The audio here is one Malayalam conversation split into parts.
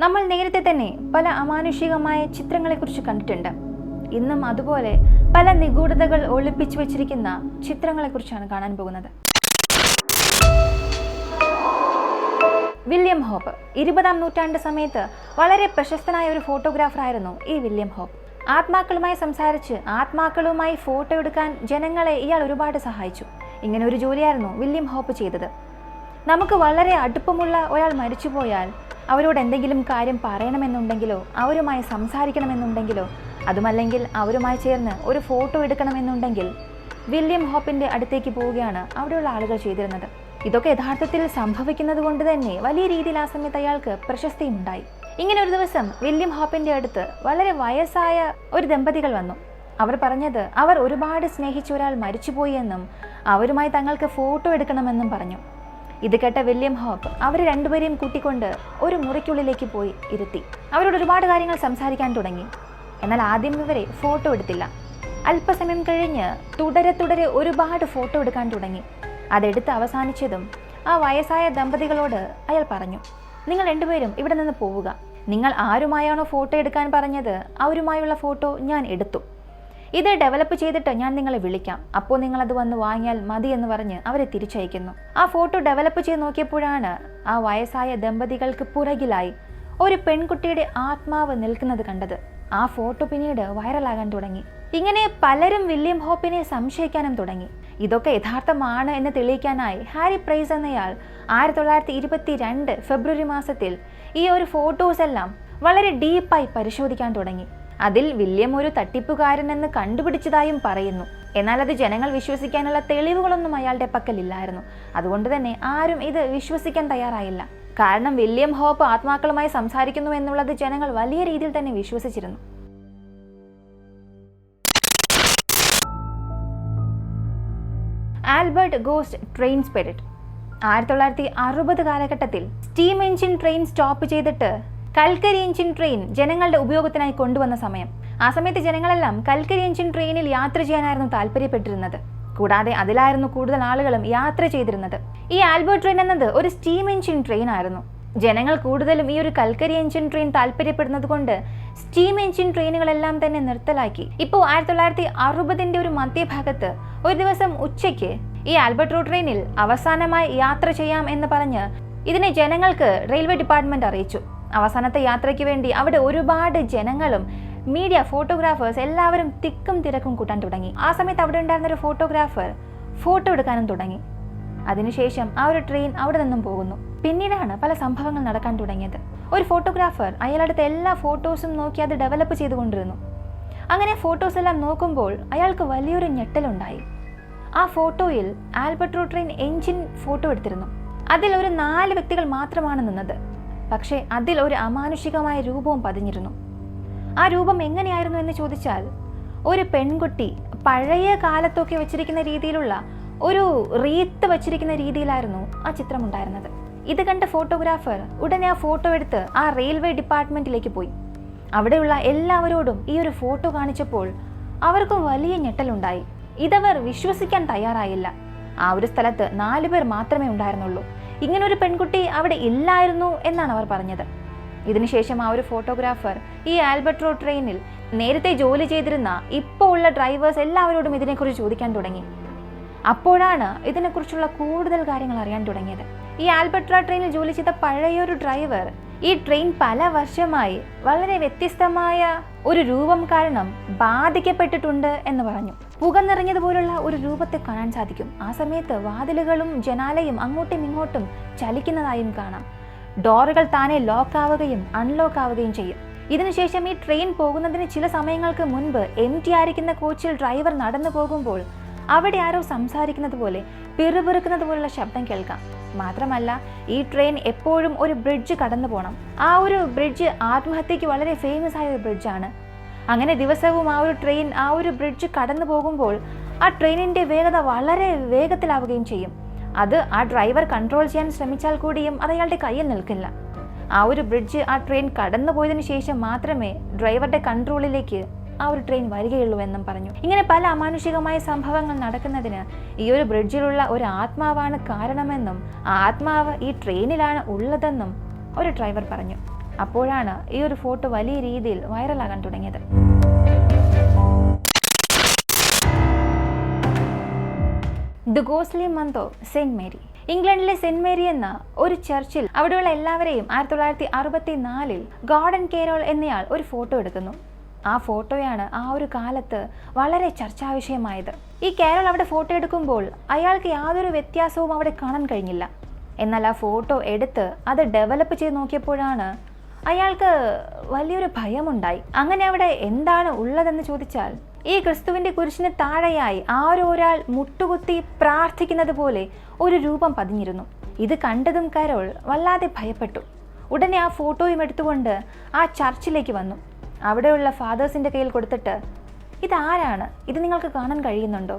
നമ്മൾ നേരത്തെ തന്നെ പല അമാനുഷികമായ ചിത്രങ്ങളെക്കുറിച്ച് കണ്ടിട്ടുണ്ട്. ഇന്നും അതുപോലെ പല നിഗൂഢതകൾ ഒളിപ്പിച്ചു വെച്ചിരിക്കുന്ന ചിത്രങ്ങളെക്കുറിച്ചാണ് കാണാൻ പോകുന്നത്. William Hope. ഇരുപതാം നൂറ്റാണ്ട് സമയത്ത് വളരെ പ്രശസ്തനായ ഒരു ഫോട്ടോഗ്രാഫറായിരുന്നു ഈ വില്യം ഹോപ്പ്. ആത്മാക്കളുമായി സംസാരിച്ച് ആത്മാക്കളുമായി ഫോട്ടോ എടുക്കാൻ ജനങ്ങളെ ഇയാൾ ഒരുപാട് സഹായിച്ചു. ഇങ്ങനെ ഒരു ജോലിയായിരുന്നു വില്യം ഹോപ്പ് ചെയ്തത്. നമുക്ക് വളരെ അടുപ്പമുള്ള ഒരാൾ മരിച്ചുപോയാൽ അവരോട് എന്തെങ്കിലും കാര്യം പറയണമെന്നുണ്ടെങ്കിലോ അവരുമായി സംസാരിക്കണമെന്നുണ്ടെങ്കിലോ അതുമല്ലെങ്കിൽ അവരുമായി ചേർന്ന് ഒരു ഫോട്ടോ എടുക്കണമെന്നുണ്ടെങ്കിൽ വില്യം ഹോപ്പിന്റെ അടുത്തേക്ക് പോവുകയാണ് അവിടെയുള്ള ആളുകൾ ചെയ്തിരുന്നത്. ഇതൊക്കെ യഥാർത്ഥത്തിൽ സംഭവിക്കുന്നത് കൊണ്ട് തന്നെ വലിയ രീതിയിൽ ആ സമയത്ത് അയാൾക്ക് പ്രശസ്തിയും ഉണ്ടായി ഇങ്ങനെ ഒരു ദിവസം വില്യം ഹോപ്പിന്റെ അടുത്ത് വളരെ വയസ്സായ ഒരു ദമ്പതികൾ വന്നു. അവർ പറഞ്ഞത് അവർ ഒരുപാട് സ്നേഹിച്ച ഒരാൾ മരിച്ചുപോയി എന്നും അവരുമായി തങ്ങൾക്ക് ഫോട്ടോ എടുക്കണമെന്നും പറഞ്ഞു. ഇത് കേട്ട വില്യം ഹോപ്പ് അവർ രണ്ടുപേരെയും കൂട്ടിക്കൊണ്ട് ഒരു മുറിക്കുള്ളിലേക്ക് പോയി ഇരുത്തി. അവരോട് ഒരുപാട് കാര്യങ്ങൾ സംസാരിക്കാൻ തുടങ്ങി. എന്നാൽ ആദ്യം ഇവരെ ഫോട്ടോ എടുത്തില്ല. അല്പസമയം കഴിഞ്ഞ് തുടരെ തുടരെ ഒരുപാട് ഫോട്ടോ എടുക്കാൻ തുടങ്ങി. അതെടുത്ത് അവസാനിച്ചതും ആ വയസ്സായ ദമ്പതികളോട് അയാൾ പറഞ്ഞു നിങ്ങൾ രണ്ടുപേരും ഇവിടെ നിന്ന് പോവുക. നിങ്ങൾ ആരുമായാണോ ഫോട്ടോ എടുക്കാൻ പറഞ്ഞത് അവരുമായുള്ള ഫോട്ടോ ഞാൻ എടുത്തു. ഇത് ഡെവലപ്പ് ചെയ്തിട്ട് ഞാൻ നിങ്ങളെ വിളിക്കാം. അപ്പോൾ അത് വന്ന് വാങ്ങിയാൽ മതി എന്ന് പറഞ്ഞ് അവരെ തിരിച്ചയക്കുന്നു. ആ ഫോട്ടോ ഡെവലപ്പ് ചെയ്ത് നോക്കിയപ്പോഴാണ് ആ വയസ്സായ ദമ്പതികൾക്ക് പുറകിലായി ഒരു പെൺകുട്ടിയുടെ ആത്മാവ് നിൽക്കുന്നത് കണ്ടത്. ആ ഫോട്ടോ പിന്നീട് വൈറലാകാൻ തുടങ്ങി. ഇങ്ങനെ പലരും വില്യം ഹോപ്പിനെ സംശയിക്കാനും തുടങ്ങി. ഇതൊക്കെ യഥാർത്ഥമാണ് എന്ന് തെളിയിക്കാനായി ഹാരി പ്രൈസ് എന്നയാൾ ആയിരത്തി തൊള്ളായിരത്തി ഇരുപത്തി രണ്ട് ഫെബ്രുവരി മാസത്തിൽ ഈ ഒരു ഫോട്ടോസ് എല്ലാം വളരെ ഡീപ്പായി പരിശോധിക്കാൻ തുടങ്ങി. അതിൽ വില്യം ഒരു തട്ടിപ്പുകാരനെന്ന് കണ്ടുപിടിച്ചതായും പറയുന്നു. എന്നാൽ അത് ജനങ്ങൾ വിശ്വസിക്കാനുള്ള തെളിവുകളൊന്നും അയാളുടെ പക്കലില്ലായിരുന്നു. അതുകൊണ്ട് തന്നെ ആരും ഇത് വിശ്വസിക്കാൻ തയ്യാറായില്ല. കാരണം വില്യം ഹോപ്പ് ആത്മാക്കളുമായി സംസാരിക്കുന്നു എന്നുള്ളത് ജനങ്ങൾ വലിയ രീതിയിൽ തന്നെ വിശ്വസിച്ചിരുന്നു. Albert ghost train spirit. ആയിരത്തി തൊള്ളായിരത്തി അറുപത് കാലഘട്ടത്തിൽ സ്റ്റീം എഞ്ചിൻ ട്രെയിൻ സ്റ്റോപ്പ് ചെയ്തിട്ട് കൽക്കരി എഞ്ചിൻ ട്രെയിൻ ജനങ്ങളുടെ ഉപയോഗത്തിനായി കൊണ്ടുവന്ന സമയം. ആ സമയത്ത് ജനങ്ങളെല്ലാം കൽക്കരി എഞ്ചിൻ ട്രെയിനിൽ യാത്ര ചെയ്യാനായിരുന്നു താല്പര്യപ്പെട്ടിരുന്നത്. കൂടാതെ അതിലായിരുന്നു കൂടുതൽ ആളുകളും യാത്ര ചെയ്തിരുന്നത്. ഈ ആൽബർട്ട് ട്രെയിൻ എന്നത് ഒരു സ്റ്റീം എഞ്ചിൻ ട്രെയിൻ ആയിരുന്നു. ജനങ്ങൾ കൂടുതലും ഈ ഒരു കൽക്കരി എഞ്ചിൻ ട്രെയിൻ താല്പര്യപ്പെടുന്നത് കൊണ്ട് സ്റ്റീം എഞ്ചിൻ ട്രെയിനുകളെല്ലാം തന്നെ നിർത്തലാക്കി. ഇപ്പോൾ ആയിരത്തി തൊള്ളായിരത്തി അറുപതിന്റെ ഒരു മധ്യഭാഗത്ത് ഒരു ദിവസം ഉച്ചയ്ക്ക് ഈ ആൽബർട്ടോ ട്രെയിനിൽ അവസാനമായി യാത്ര ചെയ്യാം എന്ന് പറഞ്ഞ് ഇതിനെ ജനങ്ങൾക്ക് റെയിൽവേ ഡിപ്പാർട്ട്മെന്റ് അറിയിച്ചു. അവസാനത്തെ യാത്രയ്ക്ക് വേണ്ടി അവിടെ ഒരുപാട് ജനങ്ങളും മീഡിയ ഫോട്ടോഗ്രാഫേഴ്സ് എല്ലാവരും തിക്കും തിരക്കും കൂട്ടാൻ തുടങ്ങി. ആ സമയത്ത് അവിടെ ഉണ്ടായിരുന്ന ഒരു ഫോട്ടോഗ്രാഫർ ഫോട്ടോ എടുക്കാനും തുടങ്ങി. അതിനുശേഷം ആ ഒരു ട്രെയിൻ അവിടെ നിന്നും പോകുന്നു. പിന്നീടാണ് പല സംഭവങ്ങൾ നടക്കാൻ തുടങ്ങിയത്. ഒരു ഫോട്ടോഗ്രാഫർ അയാളടുത്ത് എല്ലാ ഫോട്ടോസും നോക്കി അത് ഡെവലപ്പ് ചെയ്തുകൊണ്ടിരുന്നു. അങ്ങനെ ഫോട്ടോസ് എല്ലാം നോക്കുമ്പോൾ അയാൾക്ക് വലിയൊരു ഞെട്ടലുണ്ടായി. ആ ഫോട്ടോയിൽ ആൽബർട്ടോ ട്രെയിൻ എഞ്ചിൻ ഫോട്ടോ എടുത്തിരുന്നു. അതിൽ ഒരു നാല് വ്യക്തികൾ മാത്രമാണ് നിന്നത്. പക്ഷേ അതിൽ ഒരു അമാനുഷികമായ രൂപവും പതിഞ്ഞിരുന്നു. ആ രൂപം എങ്ങനെയായിരുന്നു എന്ന് ചോദിച്ചാൽ ഒരു പെൺകുട്ടി പഴയ കാലത്തൊക്കെ വെച്ചിരിക്കുന്ന രീതിയിലുള്ള ഒരു റീത്ത് വച്ചിരിക്കുന്ന രീതിയിലായിരുന്നു ആ ചിത്രം ഉണ്ടായിരുന്നത് ഇത് കണ്ട ഫോട്ടോഗ്രാഫർ ഉടനെ ആ ഫോട്ടോ എടുത്ത് ആ റെയിൽവേ ഡിപ്പാർട്ട്മെന്റിലേക്ക് പോയി. അവിടെയുള്ള എല്ലാവരോടും ഈ ഒരു ഫോട്ടോ കാണിച്ചപ്പോൾ അവർക്കും വലിയ ഞെട്ടലുണ്ടായി. ഇതവർ വിശ്വസിക്കാൻ തയ്യാറായില്ല. ആ ഒരു സ്ഥലത്ത് നാലുപേർ മാത്രമേ ഉണ്ടായിരുന്നുള്ളൂ. ഇങ്ങനൊരു പെൺകുട്ടി അവിടെ ഇല്ലായിരുന്നു എന്നാണ് അവർ പറഞ്ഞത്. ഇതിനുശേഷം ആ ഒരു ഫോട്ടോഗ്രാഫർ ഈ ആൽബർട്രോ ട്രെയിനിൽ നേരത്തെ ജോലി ചെയ്തിരുന്ന ഇപ്പോൾ ഉള്ള ഡ്രൈവേഴ്സ് എല്ലാവരോടും ഇതിനെക്കുറിച്ച് ചോദിക്കാൻ തുടങ്ങി. അപ്പോഴാണ് ഇതിനെക്കുറിച്ചുള്ള കൂടുതൽ കാര്യങ്ങൾ അറിയാൻ തുടങ്ങിയത്. ഈ ആൽബർട്ര ട്രെയിനിൽ ജോലി ചെയ്ത പഴയൊരു ഡ്രൈവർ ഈ ട്രെയിൻ പല വർഷമായി വളരെ വ്യത്യസ്തമായ ഒരു രൂപം കാരണം ബാധിക്കപ്പെട്ടിട്ടുണ്ട് എന്ന് പറഞ്ഞു. പുക നിറഞ്ഞതുപോലുള്ള ഒരു രൂപത്തെ കാണാൻ സാധിക്കും. ആ സമയത്ത് വാതിലുകളും ജനാലയും അങ്ങോട്ടും ഇങ്ങോട്ടും ചലിക്കുന്നതായും കാണാം. ഡോറുകൾ താനെ ലോക്ക് ആവുകയും അൺലോക്ക് ആവുകയും ചെയ്യും. ഇതിനുശേഷം ഈ ട്രെയിൻ പോകുന്നതിന് ചില സമയങ്ങൾക്ക് മുൻപ് എം ടി ആയിരിക്കുന്ന കോച്ചിൽ ഡ്രൈവർ നടന്നു പോകുമ്പോൾ അവിടെ ആരോ സംസാരിക്കുന്നത് പോലെ പിറുപിറുക്കുന്നത് പോലുള്ള ശബ്ദം കേൾക്കാം. മാത്രമല്ല ഈ ട്രെയിൻ എപ്പോഴും ഒരു ബ്രിഡ്ജ് കടന്നു പോകണം ആ ഒരു ബ്രിഡ്ജ് ആത്മഹത്യക്ക് വളരെ ഫേമസ് ആയ ഒരു ബ്രിഡ്ജാണ് അങ്ങനെ ദിവസവും ആ ഒരു ട്രെയിൻ ആ ഒരു ബ്രിഡ്ജ് കടന്നു പോകുമ്പോൾ ആ ട്രെയിനിന്റെ വേഗത വളരെ വേഗത്തിലാവുകയും ചെയ്യും. അത് ആ ഡ്രൈവർ കൺട്രോൾ ചെയ്യാൻ ശ്രമിച്ചാൽ കൂടിയും അത് അയാളുടെ കയ്യിൽ നിൽക്കില്ല. ആ ഒരു ബ്രിഡ്ജ് ആ ട്രെയിൻ കടന്നു പോയതിനു ശേഷം മാത്രമേ ഡ്രൈവറുടെ കൺട്രോളിലേക്ക് ആ ഒരു ട്രെയിൻ വരികയുള്ളൂ എന്നും പറഞ്ഞു. ഇങ്ങനെ പല അമാനുഷികമായ സംഭവങ്ങൾ നടക്കുന്നതിന് ഈ ഒരു ബ്രിഡ്ജിലുള്ള ഒരു ആത്മാവാണ് കാരണമെന്നും ആത്മാവ് ഈ ട്രെയിനിലാണ് ഉള്ളതെന്നും ഒരു ഡ്രൈവർ പറഞ്ഞു. അപ്പോഴാണ് ഈ ഒരു ഫോട്ടോ വലിയ രീതിയിൽ വൈറലാകാൻ തുടങ്ങിയത്. ദ ഗോസ്ലി മന്തോ സെന്റ് മേരി. ഇംഗ്ലണ്ടിലെ സെന്റ് മേരി എന്ന ഒരു ചർച്ചിൽ അവിടെയുള്ള എല്ലാവരെയും ആയിരത്തി തൊള്ളായിരത്തി അറുപത്തി നാലിൽ ഗാർഡൻ കേരോൾ എന്നയാൾ ഒരു ഫോട്ടോ എടുക്കുന്നു. ആ ഫോട്ടോയാണ് ആ ഒരു കാലത്ത് വളരെ ചർച്ചാ വിഷയമായത് ഈ കേരൾ അവിടെ ഫോട്ടോ എടുക്കുമ്പോൾ അയാൾക്ക് യാതൊരു വ്യത്യാസവും അവിടെ കാണാൻ കഴിഞ്ഞില്ല. എന്നാൽ ആ ഫോട്ടോ എടുത്ത് അത് ഡെവലപ്പ് ചെയ്ത് നോക്കിയപ്പോഴാണ് അയാൾക്ക് വലിയൊരു ഭയമുണ്ടായി. അങ്ങനെ അവിടെ എന്താണ് ഉള്ളതെന്ന് ചോദിച്ചാൽ ഈ ക്രിസ്തുവിന്റെ കുരിശിന് താഴെയായി ആരോ ഒരാൾ മുട്ടുകുത്തി പ്രാർത്ഥിക്കുന്നത് പോലെ ഒരു രൂപം പതിഞ്ഞിരുന്നു. ഇത് കണ്ടതും കരോൾ വല്ലാതെ ഭയപ്പെട്ടു. ഉടനെ ആ ഫോട്ടോയും എടുത്തുകൊണ്ട് ആ ചർച്ചിലേക്ക് വന്നു. അവിടെയുള്ള ഫാദേഴ്സിന്റെ കയ്യിൽ കൊടുത്തിട്ട് ഇതാരാണ്? ഇത് നിങ്ങൾക്ക് കാണാൻ കഴിയുന്നുണ്ടോ?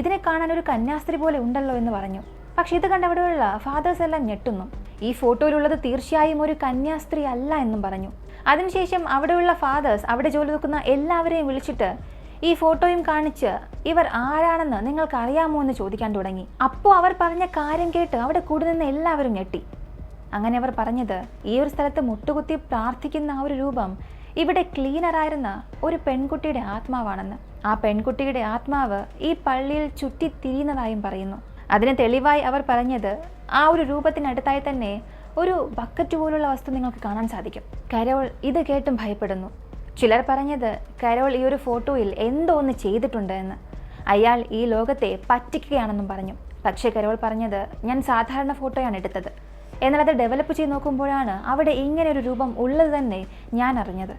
ഇതിനെ കാണാൻ ഒരു കന്യാസ്ത്രീ പോലെ ഉണ്ടല്ലോ എന്ന് പറഞ്ഞു. പക്ഷേ ഇത് കണ്ട അവിടെയുള്ള ഫാദേഴ്സ് എല്ലാം ഞെട്ടുന്നു. ഈ ഫോട്ടോയിലുള്ളത് തീർച്ചയായും ഒരു കന്യാസ്ത്രീ അല്ല എന്നും പറഞ്ഞു. അതിനുശേഷം അവിടെയുള്ള ഫാദേഴ്സ് അവിടെ ജോലി നോക്കുന്ന എല്ലാവരെയും വിളിച്ചിട്ട് ഈ ഫോട്ടോയും കാണിച്ച് ഇവർ ആരാണെന്ന് നിങ്ങൾക്ക് അറിയാമോ എന്ന് ചോദിക്കാൻ തുടങ്ങി. അപ്പോൾ അവർ പറഞ്ഞ കാര്യം കേട്ട് അവിടെ കൂടി നിന്ന് എല്ലാവരും ഞെട്ടി. അങ്ങനെ അവർ പറഞ്ഞത് ഈ ഒരു സ്ഥലത്ത് മുട്ടുകുത്തി പ്രാർത്ഥിക്കുന്ന ആ ഒരു രൂപം ഇവിടെ ക്ലീനറായിരുന്ന ഒരു പെൺകുട്ടിയുടെ ആത്മാവാണെന്ന്. ആ പെൺകുട്ടിയുടെ ആത്മാവ് ഈ പള്ളിയിൽ ചുറ്റി തിരിയുന്നതായും പറയുന്നു. അതിന് തെളിവായി അവർ പറഞ്ഞത് ആ ഒരു രൂപത്തിനടുത്തായി തന്നെ ഒരു ബക്കറ്റ് പോലുള്ള വസ്തു നിങ്ങൾക്ക് കാണാൻ സാധിക്കും. കരോൾ ഇത് കേട്ടും ഭയപ്പെടുന്നു. ചിലർ പറഞ്ഞത് കരോൾ ഈ ഒരു ഫോട്ടോയിൽ എന്തോ ഒന്ന് ചെയ്തിട്ടുണ്ട് എന്ന്. അയാൾ ഈ ലോകത്തെ പറ്റിക്കുകയാണെന്നും പറഞ്ഞു. പക്ഷേ കരോൾ പറഞ്ഞത് ഞാൻ സാധാരണ ഫോട്ടോയാണ് എടുത്തത്. എന്നാൽ അത് ഡെവലപ്പ് ചെയ്ത് നോക്കുമ്പോഴാണ് അവിടെ ഇങ്ങനെ ഒരു രൂപം ഉള്ളത് തന്നെ ഞാൻ അറിഞ്ഞത്.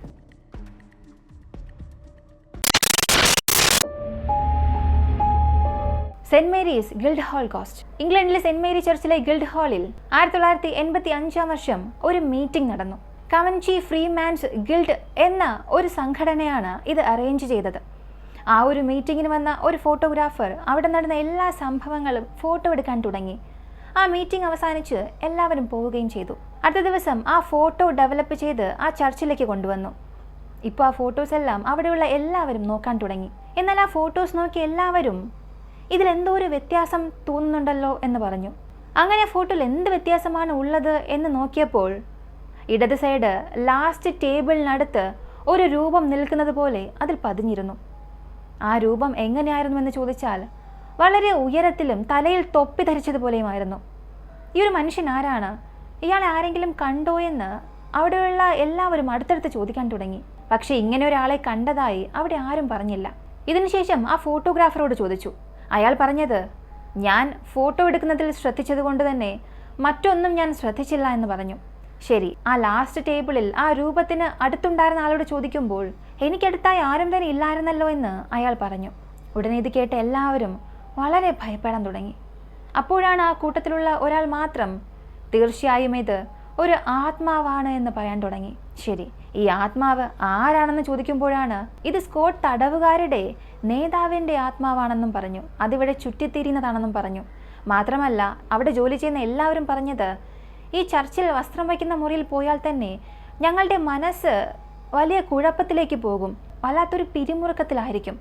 Saint Mary's guild hall ghost ഇംഗ്ലണ്ടിലെ സെന്റ് മേരി ചർച്ചിലെ ഗിൽഡ് ഹാളിൽ ആയിരത്തി തൊള്ളായിരത്തി എൺപത്തി അഞ്ചാം വർഷം ഒരു മീറ്റിംഗ് നടന്നു. കമൻചി ഫ്രീമാൻസ് ഗിൽഡ് എന്ന ഒരു സംഘടനയാണ് ഇത് അറേഞ്ച് ചെയ്തത്. ആ ഒരു മീറ്റിങ്ങിന് വന്ന ഒരു ഫോട്ടോഗ്രാഫർ അവിടെ നടന്ന എല്ലാ സംഭവങ്ങളും ഫോട്ടോ എടുക്കാൻ തുടങ്ങി. ആ മീറ്റിംഗ് അവസാനിച്ച് എല്ലാവരും പോവുകയും ചെയ്തു. അടുത്ത ദിവസം ആ ഫോട്ടോ ഡെവലപ്പ് ചെയ്ത് ആ ചർച്ചിലേക്ക് കൊണ്ടുവന്നു. ഇപ്പോൾ ആ ഫോട്ടോസ് എല്ലാം അവിടെയുള്ള എല്ലാവരും നോക്കാൻ തുടങ്ങി. എന്നാൽ ആ ഫോട്ടോസ് നോക്കി എല്ലാവരും ഇതിലെന്തോ ഒരു വ്യത്യാസം തോന്നുന്നുണ്ടല്ലോ എന്ന് പറഞ്ഞു. അങ്ങനെ ഫോട്ടോയിൽ എന്ത് വ്യത്യാസമാണ് ഉള്ളത് എന്ന് നോക്കിയപ്പോൾ ഇടത് സൈഡ് ലാസ്റ്റ് ടേബിളിനടുത്ത് ഒരു രൂപം നിൽക്കുന്നത് പോലെ അതിൽ പതിഞ്ഞിരുന്നു. ആ രൂപം എങ്ങനെയായിരുന്നു എന്ന് ചോദിച്ചാൽ വളരെ ഉയരത്തിലും തലയിൽ തൊപ്പി ധരിച്ചതുപോലെയുമായിരുന്നു. ഈ ഒരു മനുഷ്യൻ ആരാണ്? ഇയാളെ ആരെങ്കിലും കണ്ടോ എന്ന് അവിടെയുള്ള എല്ലാവരും അടുത്തടുത്ത് ചോദിക്കാൻ തുടങ്ങി. പക്ഷേ ഇങ്ങനെ ഒരാളെ കണ്ടതായി അവിടെ ആരും പറഞ്ഞില്ല. ഇതിനുശേഷം ആ ഫോട്ടോഗ്രാഫറോട് ചോദിച്ചു. അയാൾ പറഞ്ഞത് ഞാൻ ഫോട്ടോ എടുക്കുന്നതിൽ ശ്രദ്ധിച്ചതുകൊണ്ട് തന്നെ മറ്റൊന്നും ഞാൻ ശ്രദ്ധിച്ചില്ല എന്ന് പറഞ്ഞു. ശരി ആ ലാസ്റ്റ് ടേബിളിൽ ആ രൂപത്തിന് അടുത്തുണ്ടായിരുന്ന ആളോട് ചോദിക്കുമ്പോൾ എനിക്കടുത്തായി ആരും തന്നെ ഇല്ലായിരുന്നല്ലോ എന്ന് അയാൾ പറഞ്ഞു. ഉടനെ ഇത് കേട്ട് എല്ലാവരും വളരെ ഭയപ്പെടാൻ തുടങ്ങി. അപ്പോഴാണ് ആ കൂട്ടത്തിലുള്ള ഒരാൾ മാത്രം തീർച്ചയായും ഇത് ഒരു ആത്മാവാണ് എന്ന് പറയാൻ തുടങ്ങി. ശരി ഈ ആത്മാവ് ആരാണെന്ന് ചോദിക്കുമ്പോഴാണ് ഇത് സ്കോട്ട് തടവുകാരുടെ നേതാവിന്റെ ആത്മാവാണെന്നും പറഞ്ഞു. അതിവിടെ ചുറ്റിത്തിരിയുന്നതാണെന്നും പറഞ്ഞു. മാത്രമല്ല അവിടെ ജോലി ചെയ്യുന്ന എല്ലാവരും പറഞ്ഞത് ഈ ചർച്ചിൽ വസ്ത്രം വയ്ക്കുന്ന മുറിയിൽ പോയാൽ തന്നെ ഞങ്ങളുടെ മനസ്സ് വലിയ കുഴപ്പത്തിലേക്ക് പോകും. വല്ലാത്തൊരു പിരിമുറുക്കത്തിലായിരിക്കും.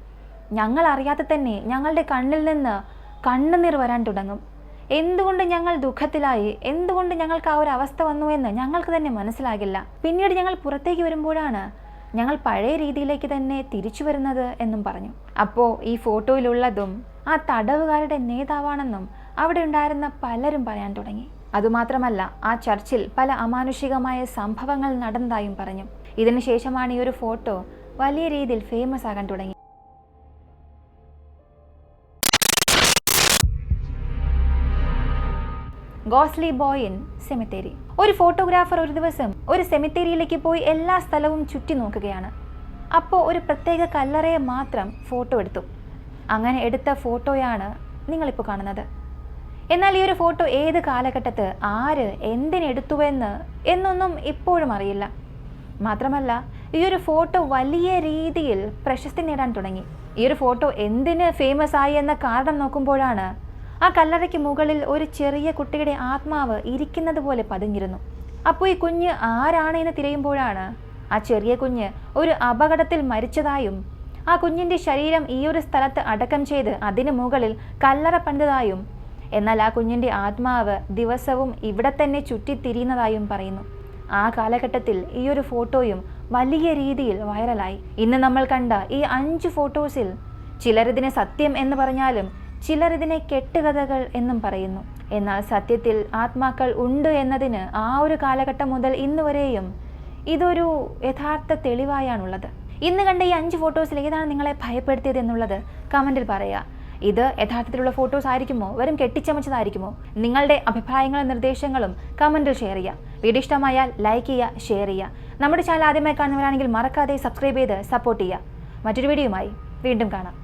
ഞങ്ങൾ അറിയാതെ തന്നെ ഞങ്ങളുടെ കണ്ണിൽ നിന്ന് കണ്ണുനീർ വരാൻ തുടങ്ങും. എന്തുകൊണ്ട് ഞങ്ങൾ ദുഃഖത്തിലായി? എന്തുകൊണ്ട് ഞങ്ങൾക്ക് ആ ഒരു അവസ്ഥ വന്നു എന്ന് ഞങ്ങൾക്ക് തന്നെ മനസ്സിലാകില്ല. പിന്നീട് ഞങ്ങൾ പുറത്തേക്ക് വരുമ്പോഴാണ് ഞങ്ങൾ പഴയ രീതിയിലേക്ക് തന്നെ തിരിച്ചു വരുന്നത് എന്നും പറഞ്ഞു. അപ്പോൾ ഈ ഫോട്ടോയിലുള്ളതും ആ തടവുകാരുടെ നേതാവാണെന്നും അവിടെ ഉണ്ടായിരുന്ന പലരും പറയാൻ തുടങ്ങി. അതുമാത്രമല്ല ആ ചർച്ചിൽ പല അമാനുഷികമായ സംഭവങ്ങൾ നടന്നതായും പറഞ്ഞു. ഇതിനുശേഷമാണ് ഈ ഒരു ഫോട്ടോ വലിയ രീതിയിൽ ഫേമസ് ആകാൻ തുടങ്ങി. ഗോസ്ലി ബോയ് ഇൻ സെമിത്തേരി. ഒരു ഫോട്ടോഗ്രാഫർ ഒരു ദിവസം ഒരു സെമിത്തേരിയിലേക്ക് പോയി എല്ലാ സ്ഥലവും ചുറ്റി നോക്കുകയാണ്. അപ്പോൾ ഒരു പ്രത്യേക കല്ലറയെ മാത്രം ഫോട്ടോ എടുത്തു. അങ്ങനെ എടുത്ത ഫോട്ടോയാണ് നിങ്ങളിപ്പോൾ കാണുന്നത്. എന്നാൽ ഈ ഒരു ഫോട്ടോ ഏത് കാലഘട്ടത്ത് ആര് എന്തിനെടുത്തുവെന്ന് എന്നൊന്നും ഇപ്പോഴും അറിയില്ല. മാത്രമല്ല ഈ ഒരു ഫോട്ടോ വലിയ രീതിയിൽ പ്രശസ്തി നേടാൻ തുടങ്ങി. ഈ ഒരു ഫോട്ടോ എന്തിന് ഫേമസ് ആയി എന്ന കാരണം നോക്കുമ്പോഴാണ് ആ കല്ലറയ്ക്ക് മുകളിൽ ഒരു ചെറിയ കുട്ടിയുടെ ആത്മാവ് ഇരിക്കുന്നത് പോലെ പതിഞ്ഞിരുന്നു അപ്പോൾ ഈ കുഞ്ഞ് ആരാണ് എന്ന് തിരയുമ്പോഴാണ് ആ ചെറിയ കുഞ്ഞ് ഒരു അപകടത്തിൽ മരിച്ചതായും ആ കുഞ്ഞിന്റെ ശരീരം ഈ ഒരു സ്ഥലത്ത് അടക്കം ചെയ്ത് അതിന് മുകളിൽ കല്ലറ പണിതതായും എന്നാൽ ആ കുഞ്ഞിന്റെ ആത്മാവ് ദിവസവും ഇവിടെ തന്നെ ചുറ്റിത്തിരിയുന്നതായും പറയുന്നു. ആ കാലഘട്ടത്തിൽ ഈ ഒരു ഫോട്ടോയും വലിയ രീതിയിൽ വൈറലായി. ഇന്ന് നമ്മൾ കണ്ട ഈ അഞ്ച് ഫോട്ടോസിൽ ചിലരിതിനെ സത്യം എന്ന് പറഞ്ഞാലും ചിലർ ഇതിനെ കെട്ടുകഥകൾ എന്നും പറയുന്നു. എന്നാൽ സത്യത്തിൽ ആത്മാക്കൾ ഉണ്ട് എന്നതിന് ആ ഒരു കാലഘട്ടം മുതൽ ഇന്ന് വരെയും ഇതൊരു യഥാർത്ഥ തെളിവായാണുള്ളത്. ഇന്ന് കണ്ട ഈ അഞ്ച് ഫോട്ടോസിൽ ഏതാണ് നിങ്ങളെ ഭയപ്പെടുത്തിയത് എന്നുള്ളത് കമന്റിൽ പറയുക. ഇത് യഥാർത്ഥത്തിലുള്ള ഫോട്ടോസ് ആയിരിക്കുമോ? വെറും കെട്ടിച്ചമച്ചതായിരിക്കുമോ? നിങ്ങളുടെ അഭിപ്രായങ്ങളും നിർദ്ദേശങ്ങളും കമന്റിൽ ഷെയർ ചെയ്യുക. വീഡിയോ ഇഷ്ടമായാൽ ലൈക്ക് ചെയ്യുക ഷെയർ ചെയ്യുക. നമ്മുടെ ചാനൽ ആദ്യമായി കാണുന്നവരാണെങ്കിൽ മറക്കാതെ സബ്സ്ക്രൈബ് ചെയ്ത് സപ്പോർട്ട് ചെയ്യുക. മറ്റൊരു വീഡിയോയുമായി വീണ്ടും കാണാം.